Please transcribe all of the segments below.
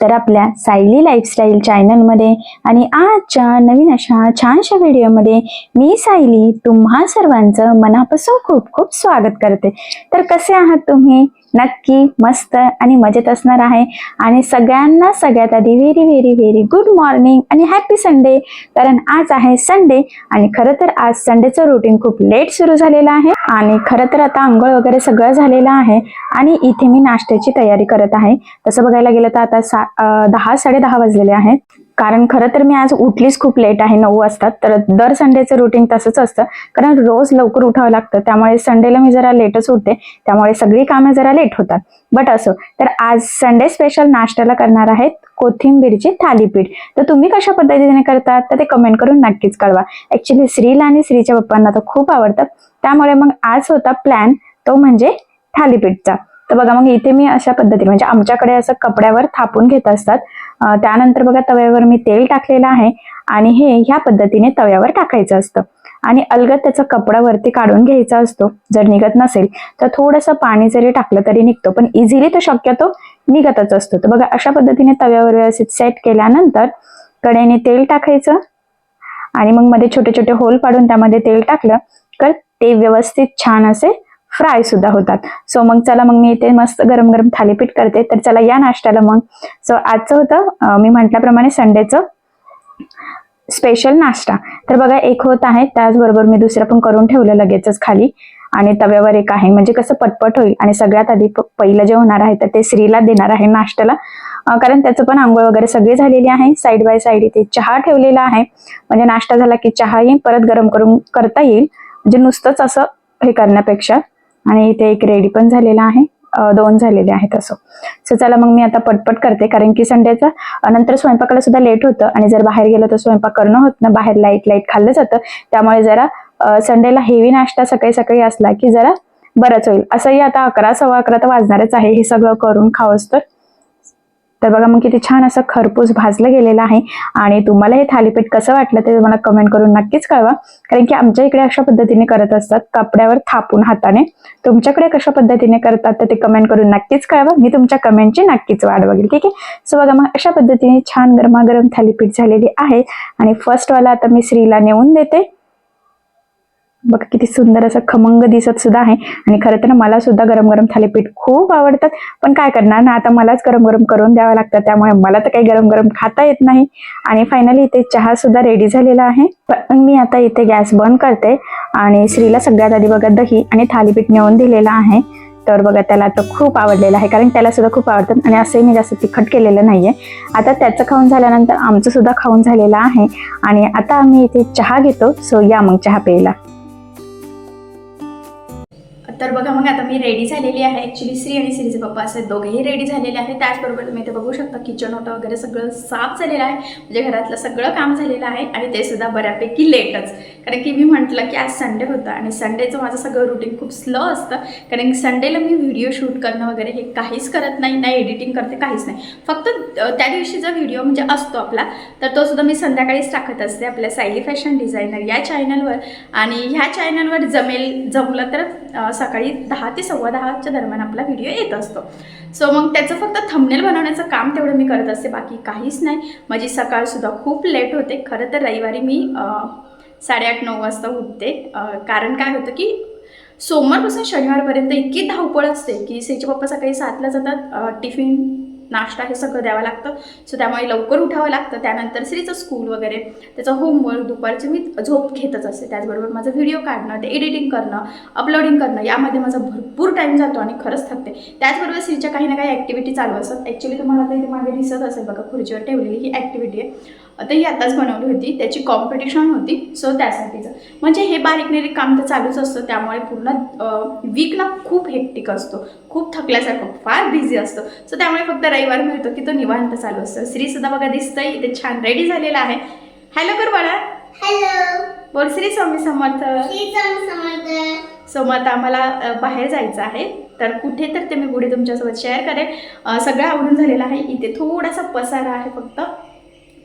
तर आपल्या सायली लाईफस्टाईल चॅनलमध्ये आणि आजच्या नवीन अशा छानशा व्हिडिओमध्ये मी सायली तुम्हा सर्वांचं मनापासून खूप खूप स्वागत करते. तर कसे आहात तुम्ही? नक्की मस्त आणि मजेत असणार आहे. आणि सगळ्यांना सगळ्यात आधी very very very good morning आणि हॅपी संडे कारण आज आहे संडे आणि खरं तर आज संडेचं रुटीन खूप लेट सुरू झालेलं आहे. आणि खरं तर आता आंघोळ वगैरे सगळं झालेलं आहे. आणि इथे मी नाश्त्याची तयारी करत आहे. तसं बघायला गेलं तर आता सा दहा साडे दहा वाजलेले आहेत. कारण खरं तर मी आज उठलीच खूप लेट आहे नऊ वाजता. तर दर संडेचं रुटीन तसंच असतं. कारण रोज लवकर उठावं लागतं. त्यामुळे संडेला मी जरा लेटच उठते. त्यामुळे सगळी कामं जरा लेट होतात. बट असो. तर आज संडे स्पेशल नाश्त्याला करणार आहेत कोथिंबीरची थालीपीठ. तर तुम्ही कशा पद्धतीने करतात तर ते कमेंट करून नक्कीच कळवा. ऍक्च्युली श्रीला आणि श्रीच्या पप्पांना तर खूप आवडतं. त्यामुळे मग आज होता प्लॅन तो म्हणजे थालीपीठचा. तर बघा मग इथे मी अशा पद्धतीने म्हणजे आमच्याकडे असं कपड्यावर थापून घेत असतात. त्यानंतर बघा तव्यावर मी तेल टाकलेलं आहे आणि हे ह्या पद्धतीने तव्यावर टाकायचं असतं. आणि अलगद त्याचा कपडा वरती काढून घ्यायचा असतो जर निघत नसेल तर थोडंसं पाणी जरी टाकलं तरी निघतो पण इझिली तो शक्यतो निघतच असतो. तर बघा अशा पद्धतीने तव्यावर व्यवस्थित सेट केल्यानंतर कडेने तेल टाकायचं आणि मग मध्ये छोटे छोटे होल पाडून त्यामध्ये तेल टाकलं तर ते व्यवस्थित छान असे फ्राय सुद्धा होतात. सो मग चला मग मी इथे मस्त गरम गरम थालीपीठ करते. तर चला या नाश्त्याला मग. सो आजचं होतं मी म्हटल्याप्रमाणे संडेचं स्पेशल नाश्ता. तर बघा एक होत आहे त्याचबरोबर मी दुसरं पण करून ठेवलं लगेचच खाली. आणि तव्यावर एक आहे. म्हणजे कसं पटपट होईल. आणि सगळ्यात आधी पहिलं जे होणार आहे तर ते स्त्रीला देणार आहे नाश्त्याला. कारण त्याचं पण आंघोळ वगैरे सगळी झालेली आहे. साईड बाय साईड इथे चहा ठेवलेला आहे. म्हणजे नाश्ता झाला की चहा येईल परत गरम करून करता येईल. म्हणजे नुसतंच असं हे करण्यापेक्षा. आणि इथे एक रेडी पण झालेला आहे. दोन झालेले आहेत असं. सो चला मग मी आता पटपट करते कारण की संडेचा नंतर स्वयंपाकाला सुद्धा लेट होतं आणि जर बाहेर गेलं तर स्वयंपाक करणं होत ना बाहेर लाइट लाइट खाल्लं जातं. त्यामुळे जरा संडेला हेवी नाश्ता सकाळी सकाळी असला की जरा बरंच होईल. असंही आता अकरा सव्वा अकरा तर वाजणारच आहे. हे सगळं करून खावंच तर. तर बघा मग किती छान असं खरपूस भाजलं गेलेलं आहे. आणि तुम्हाला हे थालीपीठ कसं वाटलं ते मला कमेंट करून नक्कीच कळवा. कारण की आमच्या इकडे अशा पद्धतीने करत असतात कपड्यावर थापून हाताने. तुमच्याकडे कशा पद्धतीने करतात तर ते कमेंट करून नक्कीच कळवा. मी तुमच्या कमेंटची नक्कीच वाट बघेल ठीक आहे? सो बघा मग अशा पद्धतीने छान गरमागरम थालीपीठ झालेली आहे. आणि फर्स्टवाला आता मी श्रीला नेऊन देते. बघा किती सुंदर असं खमंग दिसत सुद्धा आहे. आणि खरं तर मला सुद्धा गरम गरम थालीपीठ खूप आवडतात. पण काय करणार ना आता मलाच गरम गरम करून द्यावं लागतं. त्यामुळे मला तर काही गरम गरम खाता येत नाही. आणि फायनली इथे चहा सुद्धा रेडी झालेला आहे. पण मी आता इथे गॅस बंद करते. आणि श्रीला सगळ्यात आधी बघा दही आणि थालीपीठ नेऊन दिलेलं आहे. तर बघा त्याला तर खूप आवडलेलं आहे. कारण त्याला सुद्धा खूप आवडतं. आणि असंही मी जास्त तिखट केलेलं नाहीये. आता त्याचं खाऊन झाल्यानंतर आमचं सुद्धा खाऊन झालेलं आहे. आणि आता आम्ही इथे चहा घेतो. सो या मग चहा प्यायला. तर बघा मग आता मी रेडी झालेली आहे. ॲक्च्युली श्री आणि श्रीचे पप्पा असे दोघेही रेडी झालेले आहेत. त्याचबरोबर तुम्ही इथे बघू शकता किचन होतं वगैरे सगळं साफ झालेलं आहे. म्हणजे घरातलं सगळं काम झालेलं आहे आणि ते सुद्धा बऱ्यापैकी लेटच कारण की मी म्हटलं की आज संडे होता आणि संडेचं माझं सगळं रुटीन खूप स्लो असतं. कारण की संडेला मी व्हिडिओ शूट करणं वगैरे हे काहीच करत नाही नाही एडिटिंग करते काहीच नाही. फक्त त्या त्या दिवशीचा व्हिडिओ म्हणजे असतो आपला तर तो सुद्धा मी संध्याकाळीच टाकत असते आपल्या सायली फॅशन डिझायनर या चॅनलवर आणि ह्या चॅनलवर जमेल जमलं तर सकाळी सकाळी दहा ते सव्वा दहाच्या दरम्यान आपला व्हिडिओ येत असतो. सो मग त्याचं फक्त थंबनेल बनवण्याचं काम तेवढं मी करत असते बाकी काहीच नाही. माझी सकाळसुद्धा खूप लेट होते. खरं तर रविवारी मी साडेआठ नऊ वाजता उठते. कारण काय होतं की सोमवारपासून शनिवारपर्यंत इतकी धावपळ असते की सेचे पप्पा सकाळी सातला जातात टिफिन नाश्ता हे सगळं द्यावं लागतं. सो त्यामुळे लवकर उठावं लागतं. त्यानंतर श्रीचं स्कूल वगैरे. त्याचं होमवर्क दुपारचं मी झोप घेतच असते. त्याचबरोबर माझं व्हिडिओ काढणं ते एडिटिंग करणं अपलोडिंग करणं यामध्ये माझा भरपूर टाईम जातो आणि खरंच थकते. त्याचबरोबर श्रीच्या काही ना काही ॲक्टिव्हिटी चालू असतात. ॲक्च्युली तुम्हाला आता इथे मागे दिसत असेल बघा खुर्चीवर ठेवलेली ही ॲक्टिव्हिटी आहे. आता ही आत्ताच बनवली होती. त्याची कॉम्पिटिशन होती. सो त्यासाठीचं. म्हणजे हे बारीक निरीक काम तर चालूच असतं. त्यामुळे पूर्ण वीकला खूप हेक्टिक असतो. खूप थकल्यासारखं फार बिझी असतो. सो त्यामुळे फक्त रविवार मिळतो. की तो निवांत चालू असतो. श्री सुद्धा बघा दिसतंय. इथे छान रेडी झालेला आहे. हॅलो कर बाळा हॅलो बोल श्री स्वामी समर्थ. समर्थ. सो मग आता आम्हाला बाहेर जायचं आहे. तर कुठे तर ते मी पुढे तुमच्यासोबत शेअर करेन. सगळं आवडून झालेलं आहे. इथे थोडासा पसारा आहे फक्त.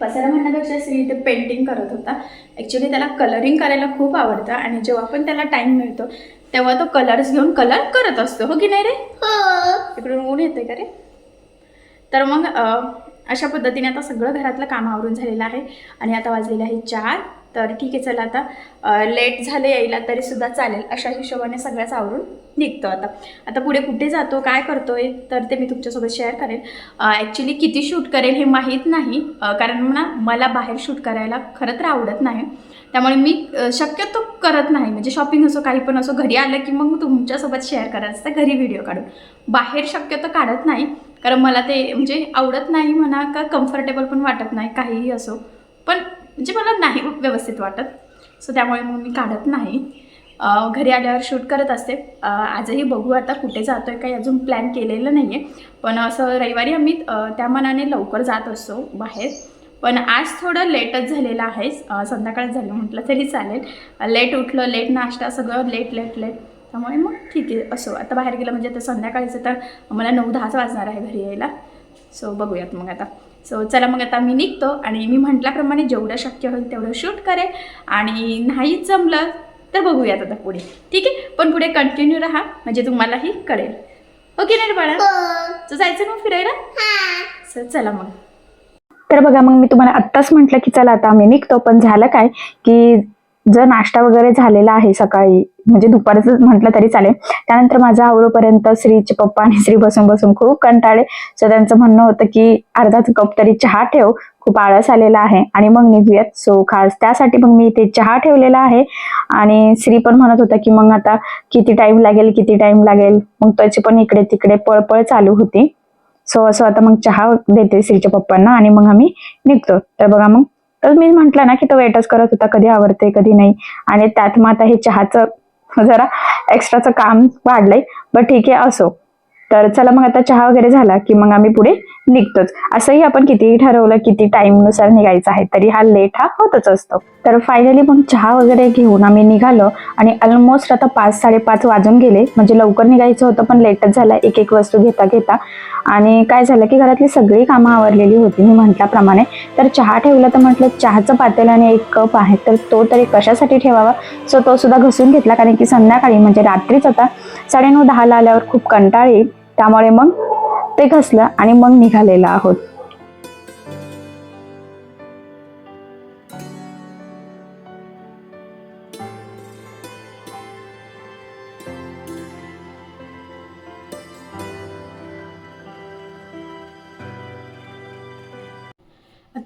पसारा म्हणण्यापेक्षा श्री इथे पेंटिंग करत होता. ॲक्च्युली त्याला कलरिंग करायला खूप आवडतं आणि जेव्हा पण त्याला टाईम मिळतो तेव्हा तो कलर्स घेऊन कलर करत असतो. हो की नाही रे? हो. तिकडून ऊन येते का रे? तर मग अशा पद्धतीने आता सगळं घरातलं काम आवरून झालेलं आहे. आणि आता वाजलेले आहे चार. तर ठीक आहे चला आता लेट झालं यायला तरी सुद्धा चालेल. अशा हिशोबाने सगळ्याच आवरून निघतो आता. आता पुढे कुठे जातो काय करतो आहे तर ते मी तुमच्यासोबत शेअर करेन ॲक्च्युली किती शूट करेल हे माहीत नाही कारण ना मला बाहेर शूट करायला खरं तर आवडत नाही. त्यामुळे मी शक्यतो करत नाही. म्हणजे शॉपिंग असो काही पण असो घरी आलं की मग तुमच्यासोबत शेअर करायचं असतं घरी व्हिडिओ काढून. बाहेर शक्यतो काढत नाही कारण मला ते म्हणजे आवडत नाही म्हणा का कम्फर्टेबल पण वाटत नाही काहीही असो. पण म्हणजे मला नाही व्यवस्थित वाटत. सो त्यामुळे मग मी काढत नाही. घरी आल्यावर शूट करत असते. आजही बघू आता कुठे जातो आहे काही अजून प्लॅन केलेलं नाही आहे पण असं रविवारी आम्ही त्या मनाने लवकर जात असतो बाहेर. पण आज थोडं लेटच झालेलं आहे. संध्याकाळ संध्याकाळच झालं म्हटलं तरी चालेल. लेट उठलं लेट नाश्ता सगळं लेट लेट लेट त्यामुळे मग ठीक आहे असो. आता बाहेर गेलं म्हणजे आता संध्याकाळीचं तर मला नऊ दहाच वाजणार आहे घरी यायला. सो बघूयात मग आता. सो चला मग आता मी निघतो आणि मी म्हटल्याप्रमाणे जेवढं शक्य होईल तेवढं शूट करेल आणि नाही जमलं तर बघूयात आता पुढे. ठीक आहे? पण पुढे कंटिन्यू राहा म्हणजे तुम्हालाही कळेल. ओके नाही रे बाळा तर जायचं मग फिरायला? हा. सर चला मग. तर बघा मग मी तुम्हाला आत्ताच म्हटलं की चला आता आम्ही निघतो पण झालं काय की जर नाश्ता वगैरे झालेला आहे सकाळी म्हणजे दुपारचं म्हटलं तरी चालेल. त्यानंतर माझा आवरोपर्यंत श्रीचे पप्पा आणि श्री बसून बसून खूप कंटाळे सो त्यांचं म्हणणं होतं की अर्धाच कप तरी चहा ठेव खूप आळस आलेला आहे. आणि मग निघूयात. सो खास त्यासाठी मग मी इथे चहा ठेवलेला आहे. आणि श्री पण म्हणत होता की मग आता किती टाइम लागेल किती टाइम लागेल? मग त्याची पण इकडे तिकडे पळपळ चालू होती. सो असं आता मग चहा देते श्रीच्या पप्पांना आणि मग आम्ही निघतो. तर बघा मग तर मी म्हंटल ना की तो वेटच करत होता कधी आवडते कधी नाही. आणि त्यात मग आता हे चहाचं जरा एक्स्ट्राचं काम वाढलंय बट ठीक आहे असो. तर चला मग आता चहा वगैरे झाला की मग आम्ही पुढे निघतोच. असंही आपण कितीही ठरवलं किती टाईमनुसार निघायचं आहे तरी हा लेट हा होतच असतो. तर फायनली मग चहा वगैरे घेऊन आम्ही निघालो आणि ऑलमोस्ट आता पाच साडेपाच वाजून गेले. म्हणजे लवकर निघायचं होतं पण लेटच झाला. एक एक वस्तू घेता घेता. आणि काय झालं की घरातली सगळी कामं आवरलेली होती मी म्हटल्याप्रमाणे. तर चहा ठेवला तर म्हटलं चहाचं पातेल आणि एक कप आहे तर तो तरी कशासाठी ठेवावा? सो तो सुद्धा घसून घेतला. कारण की संध्याकाळी म्हणजे रात्रीच आता साडेनऊ दहाला आल्यावर खूप कंटाळ येईल. त्यामुळे मग ते घसलं आणि मग निघालेलं आहोत.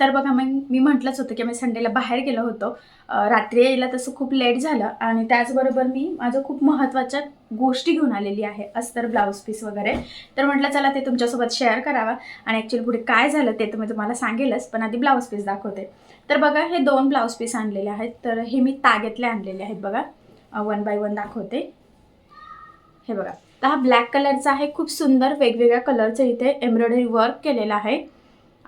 तर बघा मग मी म्हटलंच होतं की मी संडेला बाहेर गेलो होतो. रात्री यायला तसं खूप लेट झालं आणि त्याचबरोबर मी माझं खूप महत्त्वाच्या गोष्टी घेऊन आलेली आहे अस्तर ब्लाऊज पीस वगैरे. तर म्हटलं चला ते तुमच्यासोबत शेअर करावा आणि ॲक्च्युली पुढे काय झालं ते तर मी तुम्हाला सांगेलच पण आधी ब्लाऊज पीस दाखवते. तर बघा हे दोन ब्लाऊज पीस आणलेले आहेत. तर हे मी तागेतले आणलेले आहेत बघा. वन बाय वन दाखवते. हे बघा. तर हा ब्लॅक कलरचा आहे खूप सुंदर वेगवेगळ्या कलरचं इथे एम्ब्रॉयडरी वर्क केलेलं आहे.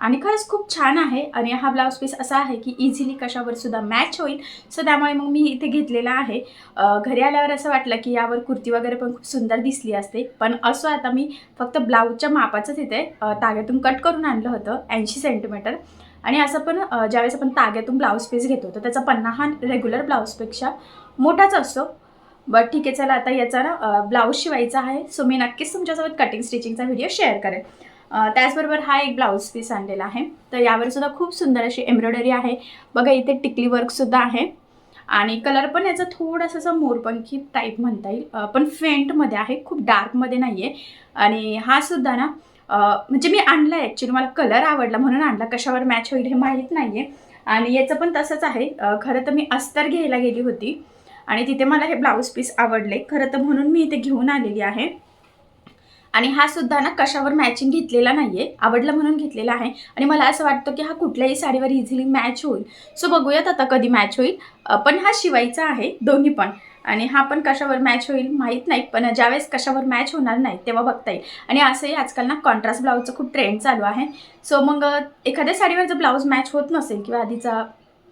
आणि खरंच खूप छान आहे. आणि हा ब्लाऊज पीस असा आहे की इझिली कशावर सुद्धा मॅच होईल. सो त्यामुळे मग मी इथे घेतलेला आहे. घरी आल्यावर असं वाटलं की यावर कुर्ती वगैरे पण खूप सुंदर दिसली असते. पण असं आता मी फक्त ब्लाऊजच्या मापाचंच इथे ताग्यातून कट करून आणलं होतं ऐंशी सेंटीमीटर आणि असं पण ज्यावेळेस आपण ताग्यातून ब्लाऊज पीस घेतो तर त्याचा पन्ना हा रेग्युलर ब्लाऊजपेक्षा मोठाच असतो. बट ठीक आहे चला आता याचा ना ब्लाऊज शिवायचा आहे. सो मी नक्कीच तुमच्यासोबत कटिंग स्टिचिंगचा व्हिडिओ शेअर करेन. त्याचबरोबर हा एक ब्लाऊज पीस आणलेला आहे. तर यावर सुद्धा खूप सुंदर अशी एम्ब्रॉयडरी आहे. बघा इथे टिकली वर्कसुद्धा आहे. आणि कलर पण याचा थोडासा असा मोरपंखी टाईप म्हणता येईल. पण फेंटमध्ये आहे खूप डार्कमध्ये नाही आहे आणि हा सुद्धा ना म्हणजे मी आणला आहे ॲक्च्युली मला कलर आवडला म्हणून आणला. कशावर मॅच होईल हे माहीत नाही आहे आणि याचं पण तसंच आहे. खरं तर मी अस्तर घ्यायला गेली होती. आणि तिथे मला हे ब्लाऊज पीस आवडले. खरं तर म्हणून मी इथे घेऊन आलेली आहे. आणि हा सुद्धा ना कशावर मॅचिंग घेतलेला नाही आहे आवडला म्हणून घेतलेला आहे. आणि मला असं वाटतं की हा कुठल्याही साडीवर इझिली मॅच होईल. सो बघूयात आता कधी मॅच होईल. पण हा शिवायचा आहे दोन्ही पण. आणि हा पण कशावर मॅच होईल माहीत नाही पण ज्यावेळेस कशावर मॅच होणार नाही तेव्हा बघता येईल. आणि असंही आजकाल ना कॉन्ट्रास्ट ब्लाऊजचं खूप ट्रेंड चालू आहे. सो मग एखाद्या साडीवर जर ब्लाऊज मॅच होत नसेल किंवा आधीचा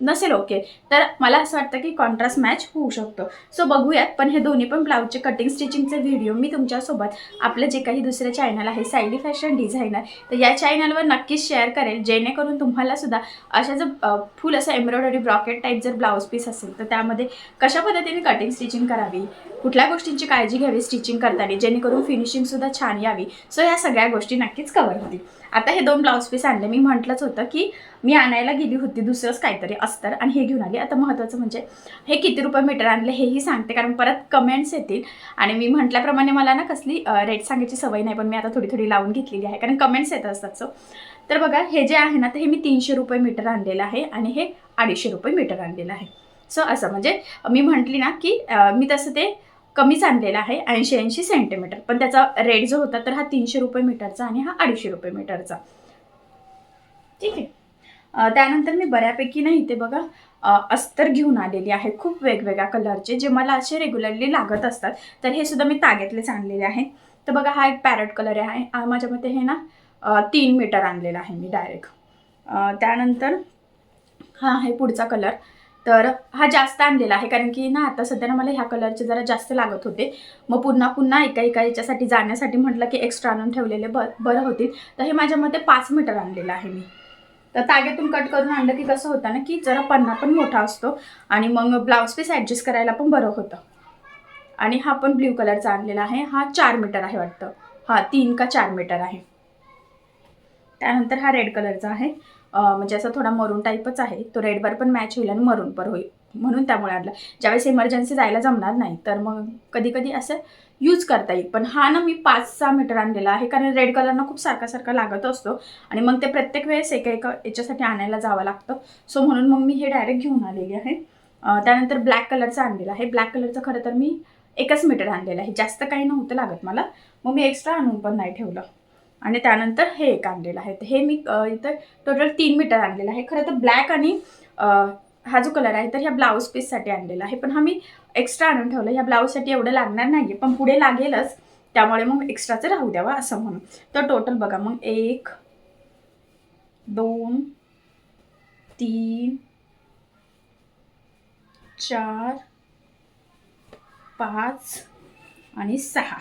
नसेल ओके तर मला असं वाटतं की कॉन्ट्रास्ट मॅच होऊ शकतो. सो बघूयात. पण हे दोन्ही पण ब्लाऊजचे कटिंग स्टिचिंगचे व्हिडिओ मी तुमच्यासोबत आपलं जे काही दुसरं चॅनल आहे सायली फॅशन डिझायनर तर या चॅनलवर नक्कीच शेअर करेल. जेणेकरून तुम्हाला सुद्धा अशा जर फुल असं एम्ब्रॉयडरी ब्रॉकेट टाईप जर ब्लाऊज पीस असेल तर त्यामध्ये कशा पद्धतीने कटिंग स्टिचिंग करावी? कुठल्या गोष्टींची काळजी घ्यावी स्टिचिंग करताना जेणेकरून फिनिशिंगसुद्धा छान यावी? सो या सगळ्या गोष्टी नक्कीच कवर होतील. आता हे दोन ब्लाऊज पीस आणले. मी म्हटलंच होतं की मी आणायला गेली होती दुसरंच काहीतरी अस्तर आणि हे घेऊन आली. आता महत्त्वाचं म्हणजे हे किती रुपये मीटर आणले हेही सांगते कारण परत कमेंट्स येतील. आणि मी म्हटल्याप्रमाणे मला ना कसली रेट सांगायची सवय नाही पण मी आता थोडी थोडी लावून घेतलेली आहे. कारण कमेंट्स येत असतात सो तर बघा हे जे आहे ना तर हे मी तीनशे रुपये मीटर आणलेलं आहे आणि हे अडीचशे रुपये मीटर आणलेलं आहे. सो असं म्हणजे मी म्हटली ना की मी तसं ते कमीच आणलेला आहे ऐंशी ऐंशी सेंटीमीटर पण त्याचा रेट जो होता तर हा तीनशे रुपये मीटरचा आणि हा अडीचशे रुपये मीटरचा. ठीक आहे. त्यानंतर मी बऱ्यापैकी नाही इथे बघा अस्तर घेऊन आलेली आहे. खूप वेगवेगळ्या कलरचे जे मला असे रेग्युलरली लागत असतात तर हे सुद्धा मी तागेतलेच आणलेले आहे. तर बघा हा एक पॅरट कलर आहे. माझ्या मते हे ना तीन मीटर आणलेला आहे मी डायरेक्ट त्यानंतर हा आहे पुढचा कलर तर हा जास्त आणलेला आहे. कारण की ना आता सध्या ना मला ह्या कलरचे जरा जास्त लागत होते. मग पुन्हा पुन्हा एका एका याच्यासाठी जाण्यासाठी म्हटलं की एक्स्ट्रा आणून ठेवलेले ब बरं होतील. तर हे माझ्या मते पाच मीटर आणलेलं आहे मी. तर तागेतून कट करून आणलं की कसं होतं ना की जरा पन्ना पण मोठा असतो. आणि मग ब्लाऊज पीस ॲडजस्ट करायला पण बरं होतं. आणि हा पण ब्ल्यू कलरचा आणलेला आहे. हा चार मीटर आहे वाटतं. हा तीन का चार मीटर आहे. त्यानंतर हा रेड कलरचा आहे. म्हणजे असा थोडा मरून टाईपच आहे. तो रेडवर पण मॅच होईल आणि मरून पण होईल. म्हणून त्यामुळे आणला ज्यावेळेस इमर्जन्सी जायला जमणार नाही तर मग कधी कधी असं यूज करता येईल. पण हा ना मी पाच सहा मीटर आणलेला आहे. कारण रेड कलरना खूप सारखा सारखा लागत असतो. आणि मग ते प्रत्येक वेळेस एका एका याच्यासाठी आणायला जावं लागतं. सो म्हणून मग मी हे डायरेक्ट घेऊन आलेली आहे. त्यानंतर ब्लॅक कलरचं आणलेलं आहे. ब्लॅक कलरचं खरं तर मी एकच मीटर आणलेलं आहे. जास्त काही नव्हतं लागत मला. मग मी एक्स्ट्रा आणून पण नाही ठेवलं. आणि त्यानंतर हे एक आणलेलं आहे. तर हे मी इथं टोटल तीन मीटर आणलेलं आहे. खरं तर ब्लॅक आणि हा जो कलर आहे तर ह्या ब्लाऊज पीससाठी आणलेला आहे. पण हा मी एक्स्ट्रा आणून ठेवलं ह्या ब्लाऊजसाठी एवढं लागणार नाही आहे पण पुढे लागेलच. त्यामुळे मग एक्स्ट्राचं राहू द्यावा असं म्हणून. तर टोटल बघा मग एक दोन तीन चार पाच आणि सहा.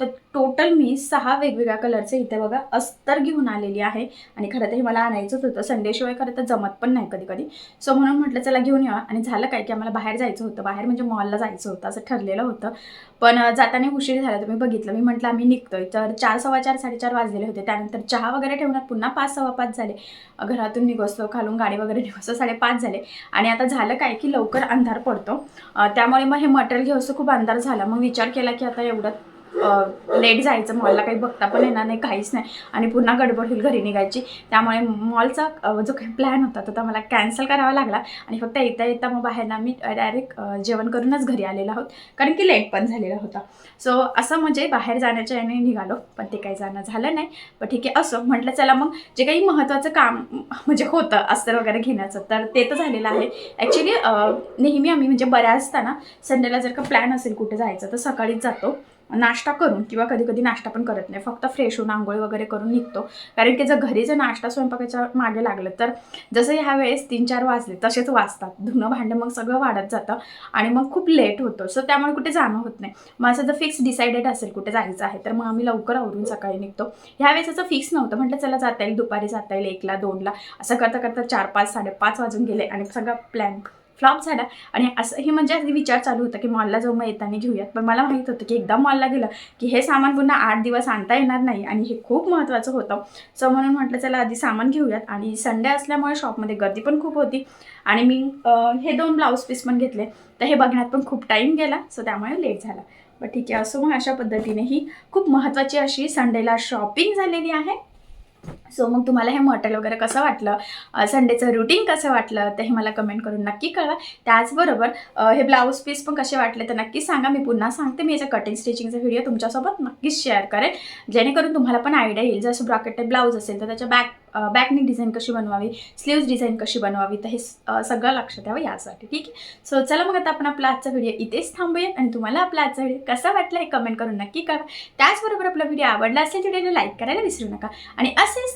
तर टोटल मी सहा वेगवेगळ्या कलरचे इथे बघा अस्तर घेऊन आलेली आहे. आणि खरं तर हे मला आणायचंच होतं संडेशिवाय खरं तर जमत पण नाही कधी कधी सो म्हणून म्हटलं चला घेऊन या आणि झालं काय की आम्हाला बाहेर जायचं होतं बाहेर म्हणजे मॉलला जायचं होतं असं ठरलेलं होतं. पण जाताना उशीर झाला तुम्ही बघितलं. मी म्हटलं आम्ही निघतोय. तर चार सव्वा चार साडेचार वाजलेले होते. त्यानंतर चहा वगैरे ठेवण्यात पुन्हा पाच सव्वा पाच झाले. घरातून निघोसतो खालून गाडी वगैरे निघोसतो साडेपाच झाले. आणि आता झालं काय की लवकर अंधार पडतो. त्यामुळे मग हे मटेरियल घेऊस्तो खूप अंधार झाला. मग विचार केला की आता एवढं लेट जायचं मॉलला काही बघता पण येणार नाही काहीच नाही. आणि पुन्हा गडबड होईल घरी निघायची. त्यामुळे मॉलचा जो काही प्लॅन होता तो तर मला कॅन्सल करावा लागला. आणि फक्त येता येता मग बाहेर आम्ही डायरेक्ट जेवण करूनच घरी आलेलो आहोत कारण की लेट पण झालेला होता. सो असं म्हणजे बाहेर जाण्याच्या याने निघालो. पण ते काही जाणं झालं नाही. पण ठीक आहे असं. म्हटलं चला मग जे काही महत्त्वाचं काम म्हणजे होतं अस्तर वगैरे घेण्याचं तर ते तर झालेलं आहे. ॲक्च्युली नेहमी आम्ही म्हणजे बऱ्याचदा ना संडेला जर का प्लॅन असेल कुठे जायचं तर सकाळीच जातो. नाश्ता करून किंवा कधी कधी नाश्ता पण करत नाही. फक्त फ्रेश होऊन आंघोळ वगैरे करून निघतो. कारण की जर घरी जर नाश्ता स्वयंपाकाच्या मागे लागलं तर जसं ह्या वेळेस तीन चार वाजले तसेच वाजतात. धुणं भांडं मग सगळं वाढत जातं आणि मग खूप लेट होतं. सो त्यामुळे कुठे जाणं होत नाही. मग असं जर फिक्स डिसाइडेड असेल कुठे जायचं आहे तर मग आम्ही लवकर आवरून सकाळी निघतो. ह्या वेळेस असं फिक्स नव्हतं. म्हटलं चला जाता येईल. दुपारी जाता येईल. एकला दोनला. असं करता करता चार पाच साडेपाच वाजून गेले आणि सगळा प्लॅन फ्लॉप झाला. आणि असंही म्हणजे अगदी विचार चालू होता की मॉलला जाऊ मग येताना घेऊयात. पण मला माहीत होतं की एकदा मॉलला गेलं की हे सामान पुन्हा आठ दिवस आणता येणार नाही. आणि हे खूप महत्त्वाचं होतं. सो म्हणून म्हटलं चला आधी सामान घेऊयात. आणि संडे असल्यामुळे शॉपमध्ये गर्दी पण खूप होती. आणि मी हे दोन ब्लाऊज पीस पण घेतले. तर हे बघण्यात पण खूप टाईम गेला. सो त्यामुळे लेट झाला. बट ठीक आहे. असो मग अशा पद्धतीने ही खूप महत्त्वाची अशी संडेला शॉपिंग झालेली आहे. सो मग तुम्हाला हे मॉटेल वगैरे कसं वाटलं? संडेचं रुटीन कसं वाटलं? ते हे मला कमेंट करून नक्की कळवा. त्याचबरोबर हे ब्लाऊज पीस पण कसे वाटले तर नक्की सांगा. मी पुन्हा सांगते. मी याचा कटिंग स्टिचिंगचा व्हिडिओ तुमच्यासोबत नक्कीच शेअर करेन. जेणेकरून तुम्हाला पण आयडिया येईल. जसं ब्रॉकेटेड ब्लाऊज असेल तर त्याच्या बॅक बॅकनिक डिझाईन कशी बनवावी? स्लीव्ज डिझाईन कशी बनवावी? तर हे सगळं लक्षात द्यावं यासाठी. ठीक आहे? सो चला मग आता आपण आपला आजचा व्हिडिओ इथेच थांबूया आणि तुम्हाला आपला आजचा व्हिडिओ कसा वाटला हे कमेंट करून नक्की कळवा. त्याचबरोबर आपला व्हिडिओ आवडला असेल तर व्हिडिओला लाईक करायला विसरू नका. आणि असेच